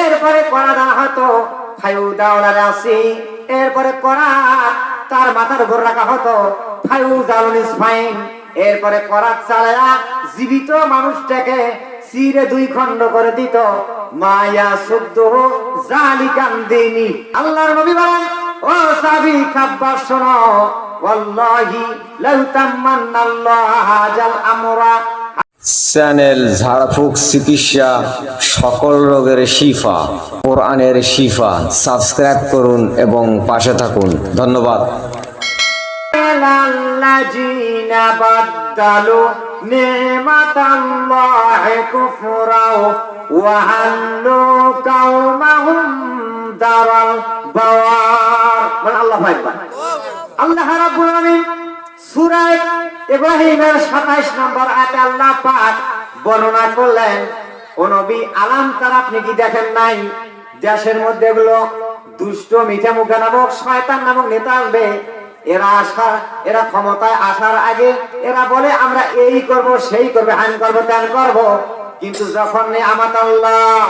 এরপরে করা দেওয়া হতো ফাইউ দাওলার আসি এরপরে করা তার মাথার উপর রাখা হতো ফাইউ দাউল ইসফাইন এরপরে করাত চালায়া জীবিত মানুষটাকে চিরে দুই খণ্ড করে দিত। মায়া শুদ্ধ জালিকান দিনি। আল্লাহর নবী বলেন, ও সাবি খাব্বার শোনো। ওয়াল্লাহি লাউ তাম্মান্নাল্লাহু হাজাল আমরা। চ্যানেল ঝাড়ফুঁক চিকিৎসা, সকল রোগের শিফা, কোরআনের শিফা। সাবস্ক্রাইব করুন এবং পাশে থাকুন। ধন্যবাদ। আল্লাহ রাব্বুল ইব্রাহিমের 27 নম্বর আয়াতে আল্লাহ পাক বর্ণনা করলেন, ও নবী, আলাম তার আপনি কি দেখেন নাই? দেশের মধ্যে এগুলো দুষ্ট, মিঠা মুখা নামক শয়তান নামক নেতা আসবে। এরা আসা, এরা ক্ষমতায় আসার আগে এরা বলে, আমরা এই করব, সেই করবে হান করব ত্যান করব। কিন্তু যখন আমার আল্লাহ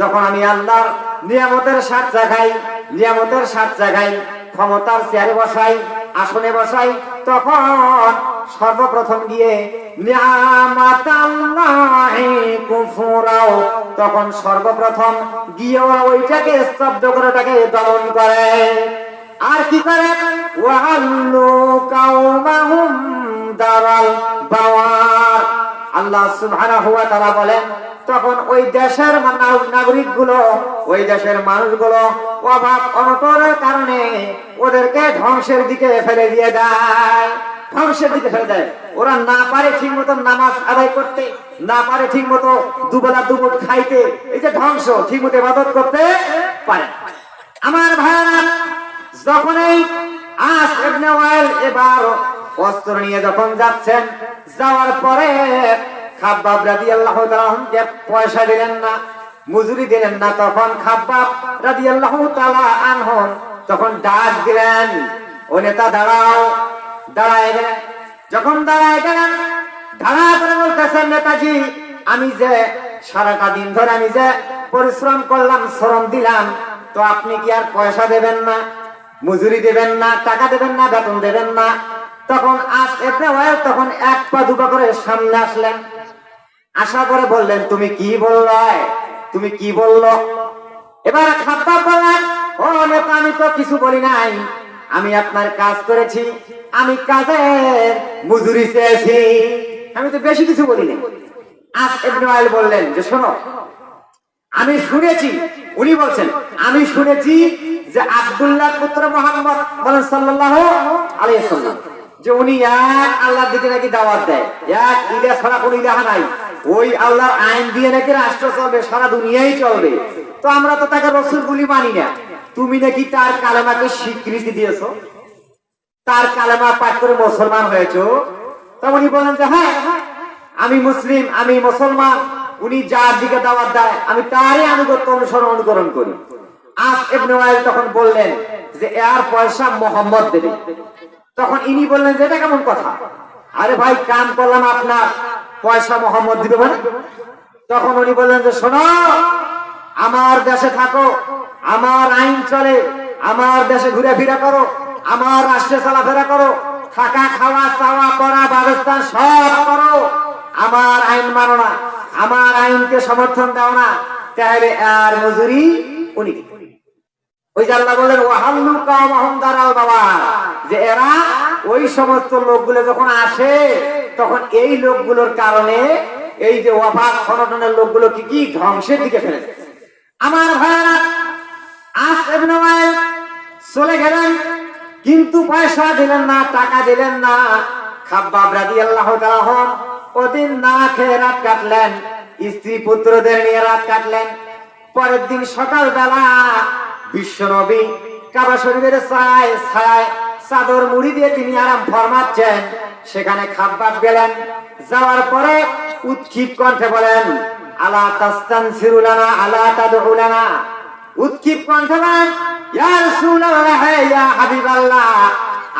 যখন আমি আল্লাহর নিয়ামতের স্বাদ জাগাই, নিয়ামতের স্বাদ জাগাই, ক্ষমতার চেয়ারে বসাই, আসনে বসাই তখন সর্বপ্রথম গিয়ে তখন সর্বপ্রথম গিয়ে ওইটাকে স্তব্ধ করে তাকে দমন করে। আর কি করে? ওয়াল্লু কাউমাহুম দাওয়াল বাওয়ার। আল্লাহ সুবহানাহু ওয়া তাআলা বলেন তখন ওই দেশের নাগরিকগুলো ওই দেশের মানুষগুলো অভাব অনটনের কারণে ওদেরকে ধ্বংসের দিকে ফেলে দিয়ে দেয় ধ্বংসের দিকে ফেলে দেয়। ওরা না পারে ঠিক মতো নামাজ আদায় করতে, না পারে ঠিক মতো দুবেলা দুপুর খাইতে, এই যে ধ্বংস ঠিক মতো ইবাদত করতে পারে আমার ভাইরা যখন এই আস ইবনে ওয়াইল এবার অস্ত্র নিয়ে যখন যাচ্ছেন, যাওয়ার পরে খাব্বাব তাআলা আনহুকে পয়সা দিলেন না, মজুরি দিলেন না, তখন খাব্বাব রাদিয়াল্লাহু তাআলা আনহু তখন ডাক দিলেন, ও নেতা, দাঁড়াও। দাঁড়ায় গেলেন। যখন দাঁড়ায় গেলেন দাঁড়া করে বলতেছেন, নেতাজি, আমি যে সারাটা দিন ধরে আমি যে পরিশ্রম করলাম, শ্রম দিলাম, তো আপনি কি আর পয়সা দেবেন না, মজুরি দেবেন না, টাকা দেবেন না, বেতন দেবেন না তখন আজ এতে তখন এক পা দুপা করে সামনে আসলেন। আসার পরে বললেন, তুমি কি বললে তুমি কি বলল? এবার খাদ্দা বললেন ও নেতা, আমি তো কিছু বলি নাই। আমি আপনার কাজ করেছি, আমি কাজের মজুরি চেয়েছি। আমি তো বেশি কিছু বলি নাই। আজ ইবনে ওয়াইল বললেন যে, শোনো, আমি শুনেছি। উনি বলছেন, আমি শুনেছি যে আব্দুল্লাহ পুত্র মোহাম্মদ বলেন সাল্লাল্লাহু আলাইহি সাল্লাম যে উনি এক আল্লাহর দিকে নাকি দাওয়াত দেয়। এক ইলা ছাড়া কোনো ইলাহা নাই। ওই আল্লাহর আইন দিয়ে নাকি রাষ্ট্র চলবে, সারা দুনিয়াই চলবে। তো আমরা তো তাকে রসুল বলি মানি না। তুমি নাকি তার কালেমাকে স্বীকৃতি দিয়েছ। তার কালেমা পাঠ করে মুসলমান হয়েছো। তখন উনি বলেন যে হ্যাঁ আমি মুসলিম, আমি মুসলমান। উনি যার দিকে দাওয়াত দেয়, আমি তারই আনুগত্য অনুসরণ অনুকরণ করি। আজ ওয়াইল তখন বললেন যে, এর পয়সা মোহাম্মদ দেবে। তখন ইনি বললেন যে, এটা কেমন কথা? আরে ভাই কাম করলাম আপনার। পয়সা মোহাম্মদ দিবে মানে তখন উনি বললেন যে, শোনো, আমার দেশে থাকো, আমার আইন চলে, আমার দেশে ঘুরে ফিরে করো, আমার রাষ্ট্রে চলাফেরা করো, থাকা, খাওয়া, চাওয়া, পড়া, ব্যবস্থা সব করো। আমার আইন মানো না, আমার আইনকে সমর্থন দাও না, তাহলে আর মজুরি উনি। ওই যে আল্লাহ বললেন ওয়াহাল্লু কাওমাহুম দারাল বাবা যে এরা ওই সমস্ত লোকগুলো যখন আসে, তখন এই লোকগুলোর কারণে এই যে অভাব খনটনের লোকগুলো কি কি ধ্বংসের দিকে ফেলে আমার ইবনে ওয়াইল চলে গেলেন, কিন্তু পয়সা দিলেন না, টাকা দিলেন না। খাব্বাব তাআলা হন ওদিন না খেয়ে রাত কাটলেন, স্ত্রী পুত্রদের নিয়ে রাত কাটলেন। পরের দিন সকালবেলা বিশ্ব নবী কাবা শরীফের ছায় ছায় চাদর মুড়ি দিয়ে তিনি আরাম ফরমাচ্ছেন। সেখানে খাব্বাব গেলেন। যাওয়ার পরে উৎক্ষিপ কণ্ঠে বলেন, আলা তাস্তান সিরুলানা আলা তাদুলানা উৎক্ষিপ কণ্ঠে বলেন, ইয়া রাসূলুল্লাহ, হে ইয়া হাবিবাল্লাহ,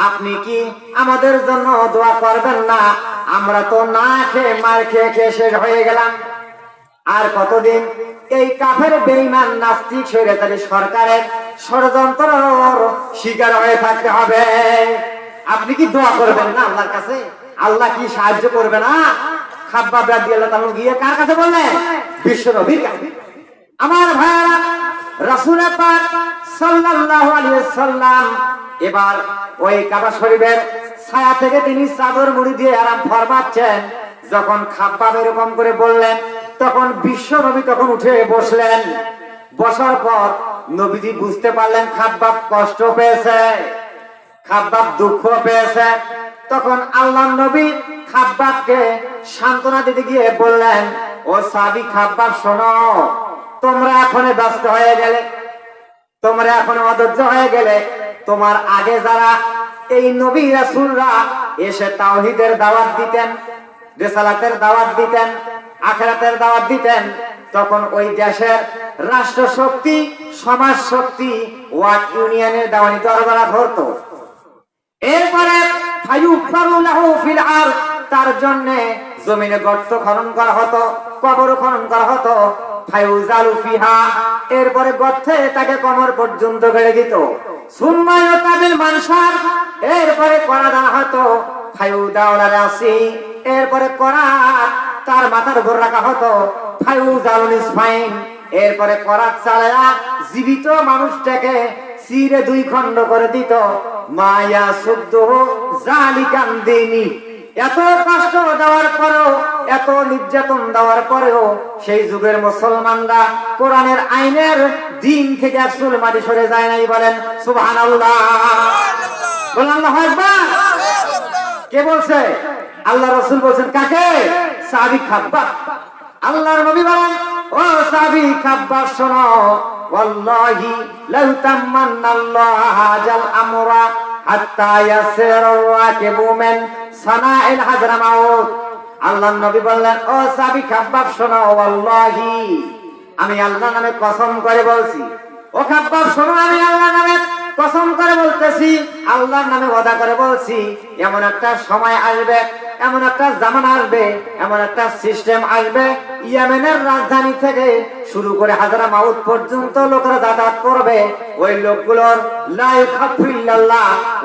আপনি কি আমাদের জন্য দোয়া করবেন না? আমরা তো না খেয়ে মার খেয়ে খেয়ে শেষ হয়ে গেলাম। আর কতদিন এই কাফের বেইমান নাস্তিক স্বৈরাচারী সরকারের ষড়যন্ত্র শিকার হয়ে থাকতে হবে। আপনি কি দোয়া করবেন না আল্লাহর কাছে? আল্লাহ কি সাহায্য করবে না? খাব্বা দিয়ে আল্লাহ গিয়ে কার কাছে বললেন? বিশ্ব নবীর আমার ভাইয়ারা, রাসূল পাক সাল্লাল্লাহু আলাইহি সাল্লাম এবার ওই কাবা শরীফের ছায়া থেকে তিনি চাদর মুড়ি দিয়ে আরাম ফরমাচ্ছেন। যখন খাব্বাব এরকম করে বললেন তখন বিশ্ব নবী তখন উঠে বসলেন। বসার পর নবীজি বুঝতে পারলেন খাব্বাব কষ্ট পেয়েছে খাব্বাব দুঃখ পেয়েছে। তখন আল্লাহ নবী খাব্বাবকে সান্ত্বনা দিতে গিয়ে বললেন, ও সাবি খাব্বাব শোনো, তোমরা এখন ব্যস্ত হয়ে গেলে, তোমরা এখন অধৈর্য হয়ে গেলে, তোমার আগে যারা এই নবী রাসুলরা এসে তাওহিদের দাওয়াত দিতেন, রেসালাতের দাওয়াত দিতেন আখিরাতের দাওয়াত দিতেন, তখন ওই দেশের রাষ্ট্র শক্তি সমাজ শক্তি ওয়ার্ড ইউনিয়নের দেওয়ানি দরবারা ধরতো। এরপরে তার জন্য জমিনে গর্ত খনন করা হতো, কবর খনন করা হতো এরপরে গর্থে তাকে কমর পর্যন্ত বেড়ে দিত। মানসার, এরপরে করা দেওয়া হতো এরপরে করা তার মাথার উপর রাখা হতো। এরপরে করাত চালায়া জীবিত মানুষটাকে চিরে দুই খণ্ড করে দিত। মায়া শুদ্ধ জালিকান দিনী। এত কষ্ট দেওয়ার পরেও, এত নির্যাতন দেওয়ার পরেও সেই যুগের মুসলমানরা কোরআনের আইনের দিন থেকে আসল মাটি সরে যায় নাই বলেন সুবহান বলেন কে বলছে? আল্লাহ রসুল বলছেন, কাকে? খাব্বা। আল্লাহর নবী বলেন খাব্বা হাজাল আমরা আল্লাহর নবী বললেন, ও সাবি খাব্বাব শোনো, ওয়াল্লাহি, আমি আল্লাহ নামে কসম করে বলছি। ও খাব্বাব শোনো, আমি আল্লাহ নামে কসম করে বলতেছি, আল্লাহর নামে ওয়াদা করে বলছি, এমন একটা সময় আসবে এমন একটা জামানা আসবে, এমন একটা সিস্টেম আসবে, ইয়েমেনের রাজধানী থেকে শুরু করে হাজারা মাউত পর্যন্ত লোকেরা যাতায়াত করবে। ওই লোকগুলোর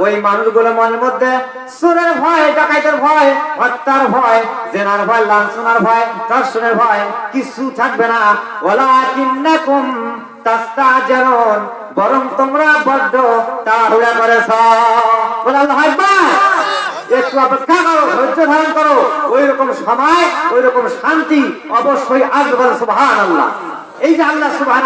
ওই মানুষগুলোর মনের মধ্যে সুরের ভয়, ডাকাইতের ভয়, হত্যার ভয়, জেনার ভয়, লাঞ্ছনার ভয়, ধর্ষণের ভয়, কিছু থাকবে না। ওলা কিন্নাকুম তাস্তাজরুন বরং তোমরা বড্ড তাড়াহুড়া করেছ। বলে আল্লাহ একটু অপেক্ষা করো, ধৈর্য ধারণ করো। ওই রকম সময় ওই রকম শান্তি অবশ্যই আসবে সুবাহ এই যে আল্লাহ সুবাহ